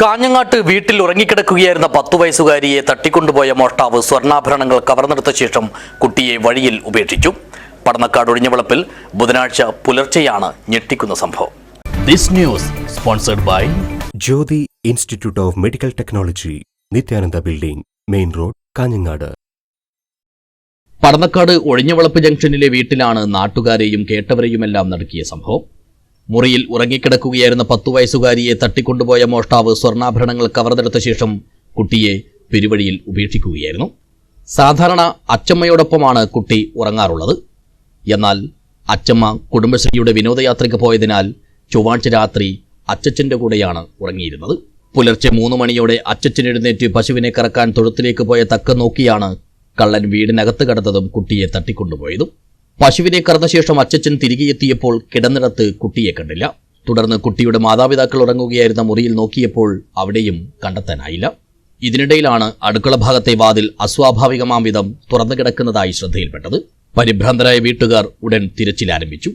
കാഞ്ഞങ്ങാട്ട് വീട്ടിൽ ഉറങ്ങിക്കിടക്കുകയായിരുന്ന പത്തു വയസ്സുകാരിയെ തട്ടിക്കൊണ്ടുപോയ മോഷ്ടാവ് സ്വർണാഭരണങ്ങൾ കവർന്നെടുത്ത ശേഷം കുട്ടിയെ വഴിയിൽ ഉപേക്ഷിച്ചു. പടന്നക്കാട് ഒഴിഞ്ഞവളപ്പിൽ ബുധനാഴ്ച പുലർച്ചെയാണ് ഞെട്ടിക്കുന്ന സംഭവം. This news sponsored by Jyothi institute of medical technology Nithyananda building main road Kanhangad. Padannakkad Ozhinjavalappu ജംഗ്ഷനിലെ വീട്ടിലാണ് നാട്ടുകാരെയും കേട്ടവരെയുമെല്ലാം നടക്കിയ സംഭവം. മുറിയിൽ ഉറങ്ങിക്കിടക്കുകയായിരുന്ന പത്തു വയസ്സുകാരിയെ തട്ടിക്കൊണ്ടുപോയ മോഷ്ടാവ് സ്വർണാഭരണങ്ങൾ കവർന്നെടുത്ത ശേഷം കുട്ടിയെ പെരുവഴിയിൽ ഉപേക്ഷിക്കുകയായിരുന്നു. സാധാരണ അച്ചമ്മയോടൊപ്പമാണ് കുട്ടി ഉറങ്ങാറുള്ളത്. എന്നാൽ അച്ചമ്മ കുടുംബശ്രീയുടെ വിനോദയാത്രയ്ക്ക് പോയതിനാൽ ചൊവ്വാഴ്ച രാത്രി അച്ചച്ചന്റെ കൂടെയാണ് ഉറങ്ങിയിരുന്നത്. പുലർച്ചെ മൂന്ന് മണിയോടെ അച്ചച്ചൻ എഴുന്നേറ്റ് പശുവിനെ കറക്കാൻ തൊഴുത്തിലേക്ക് പോയ തക്ക നോക്കിയാണ് കള്ളൻ വീടിനകത്ത് കടത്തതും കുട്ടിയെ തട്ടിക്കൊണ്ടുപോയതും. പശുവിനെ കറന്ന ശേഷം അച്ചച്ചൻ തിരികെ എത്തിയപ്പോൾ കിടന്നിടത്ത് കുട്ടിയെ കണ്ടില്ല. തുടർന്ന് കുട്ടിയുടെ മാതാപിതാക്കൾ ഉറങ്ങുകയായിരുന്ന മുറിയിൽ നോക്കിയപ്പോൾ അവിടെയും കണ്ടെത്താനായില്ല. ഇതിനിടയിലാണ് അടുക്കള ഭാഗത്തെ വാതിൽ അസ്വാഭാവികമാം വിധം തുറന്നു കിടക്കുന്നതായി ശ്രദ്ധയിൽപ്പെട്ടത്. പരിഭ്രാന്തരായ വീട്ടുകാർ ഉടൻ തിരച്ചിൽ ആരംഭിച്ചു.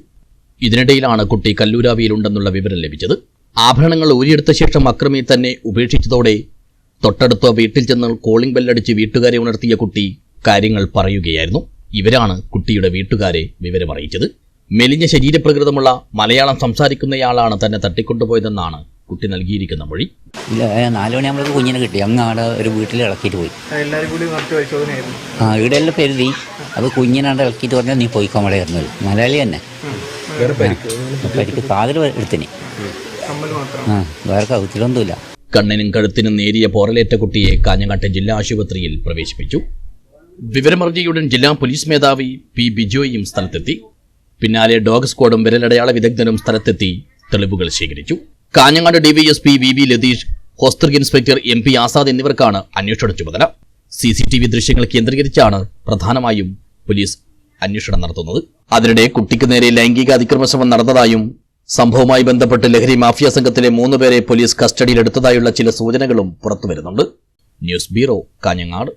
ഇതിനിടയിലാണ് കുട്ടി കല്ലൂരാവിയിലുണ്ടെന്നുള്ള വിവരം ലഭിച്ചത്. ആഭരണങ്ങൾ ഊരിയെടുത്ത ശേഷം അക്രമി തന്നെ ഉപേക്ഷിച്ചതോടെ തൊട്ടടുത്ത വീട്ടിൽ ചെന്ന് കോളിംഗ് ബെല്ലടിച്ച് വീട്ടുകാരെ ഉണർത്തിയ കുട്ടി കാര്യങ്ങൾ പറയുകയായിരുന്നു. ഇവരാണ് കുട്ടിയുടെ വീട്ടുകാരെ വിവരമറിയിച്ചത്. മെലിഞ്ഞ ശരീരപ്രകൃതമുള്ള മലയാളം സംസാരിക്കുന്നയാളാണ് തന്നെ തട്ടിക്കൊണ്ടുപോയതെന്നാണ് കുട്ടി നൽകിയിരിക്കുന്ന മൊഴി. ഇല്ല നാല് കുഞ്ഞിനെ കിട്ടി. അങ്ങ് അവിടെ ഒരു വീട്ടിൽ ഇളക്കിയിട്ട് പോയി. ആ ഇവിടെ എല്ലാം പെരുതി. അത് കുഞ്ഞിനാണ്ട് ഇളക്കിയിട്ട് പറഞ്ഞാൽ നീ പോയിക്കോ അവിടെ ഇരുന്നത് മലയാളി തന്നെ. പരിക്ക്. കാതിൽ എടുത്തിന്. ആ വേറെ കൗത്തിലൊന്നുമില്ല. കണ്ണിനും കഴുത്തിനും നേരിയ പോറലേറ്റ കുട്ടിയെ കാഞ്ഞങ്ങാട്ടെ ജില്ലാ ആശുപത്രിയിൽ പ്രവേശിപ്പിച്ചു. വിവരമറിഞ്ഞയുടൻ ജില്ലാ പോലീസ് മേധാവി പി ബിജോയും സ്ഥലത്തെത്തി. പിന്നാലെ ഡോഗ് സ്ക്വാഡും വിരലടയാള വിദഗ്ധനും സ്ഥലത്തെത്തി തെളിവുകൾ ശേഖരിച്ചു. Kanhangad DYSP V V Latheesh Hosdurg inspector M P Azad എന്നിവർക്കാണ് അന്വേഷണ ചുമതല. സി സി ടി വി ദൃശ്യങ്ങൾ കേന്ദ്രീകരിച്ചാണ് പ്രധാനമായും പോലീസ് അന്വേഷണം നടത്തുന്നത്. അതിനിടെ കുട്ടിക്ക് നേരെ ലൈംഗിക അതിക്രമ ശ്രമം നടന്നതായും സംഭവവുമായി ബന്ധപ്പെട്ട് ലഹരി മാഫിയ സംഘത്തിലെ മൂന്നുപേരെ പോലീസ് കസ്റ്റഡിയിലെടുത്തതായുള്ള ചില സൂചനകളും പുറത്തുവരുന്നുണ്ട്. News bureau Kanhangad.